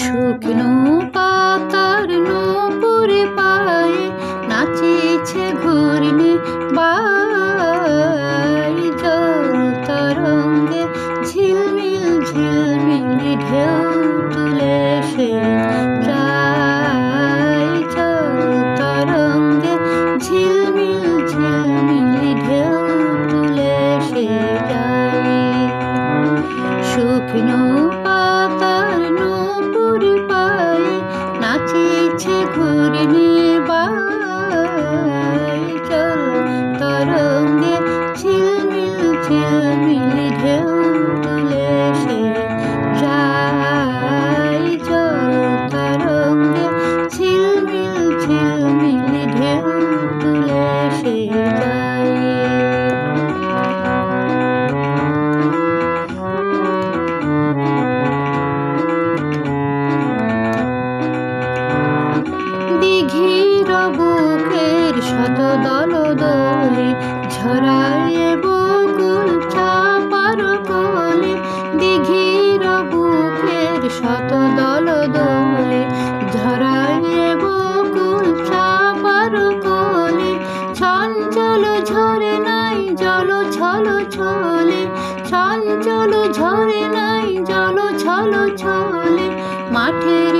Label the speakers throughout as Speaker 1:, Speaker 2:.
Speaker 1: শুকনো পাতার নপুরে পায়ে নাচেছে ঘূর্ণি বাই। জল তরঙ্গে ঝিলমিল ঝিলমিল ঢেউ তুলে সে যায়। জল তরঙ্গে ঝিলমিল ঝিলমিল ঢেউ তুলে সে যায়। শুকনো পাতার দল দোলে ঝরায় বকুল চাপার কোলে, দিঘির বুকের শত দল দোলে ঝরায় বকুল চাপার কোলে, চঞ্চল ঝরে নাই জল ছল ছলে, চঞ্চল ঝরে নাই জল ছল ছলে, মাঠের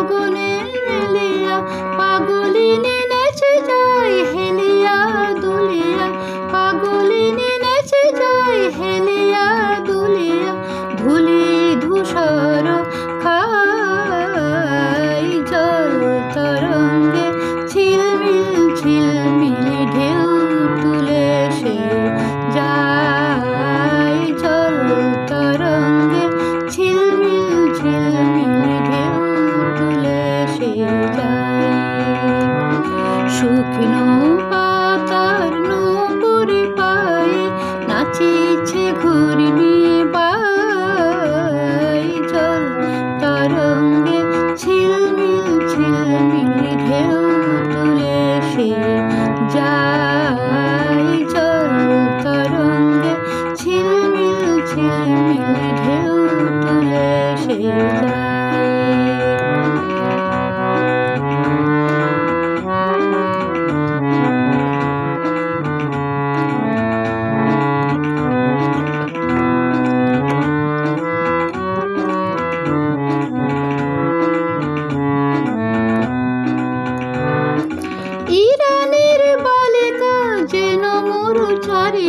Speaker 1: গগনে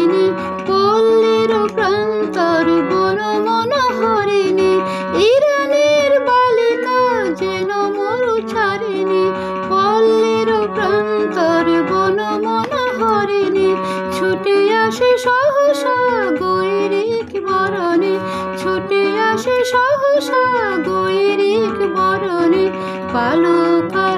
Speaker 1: চারিণী পল্লীর প্রান্তর বন মন হরিণী ইরানের বালিকা যেন মরু চারিণী পল্লীর প্রান্তর বন মন হরিণী ছুটে আসে সহসা গৈরিক বরণে, ছুটে আসে সহসা গৈরিক বরণে পালকারুর্ণী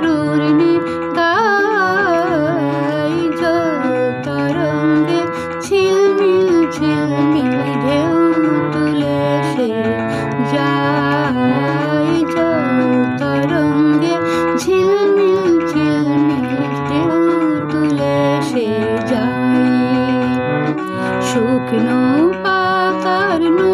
Speaker 1: শুকনো পাতার নপুরে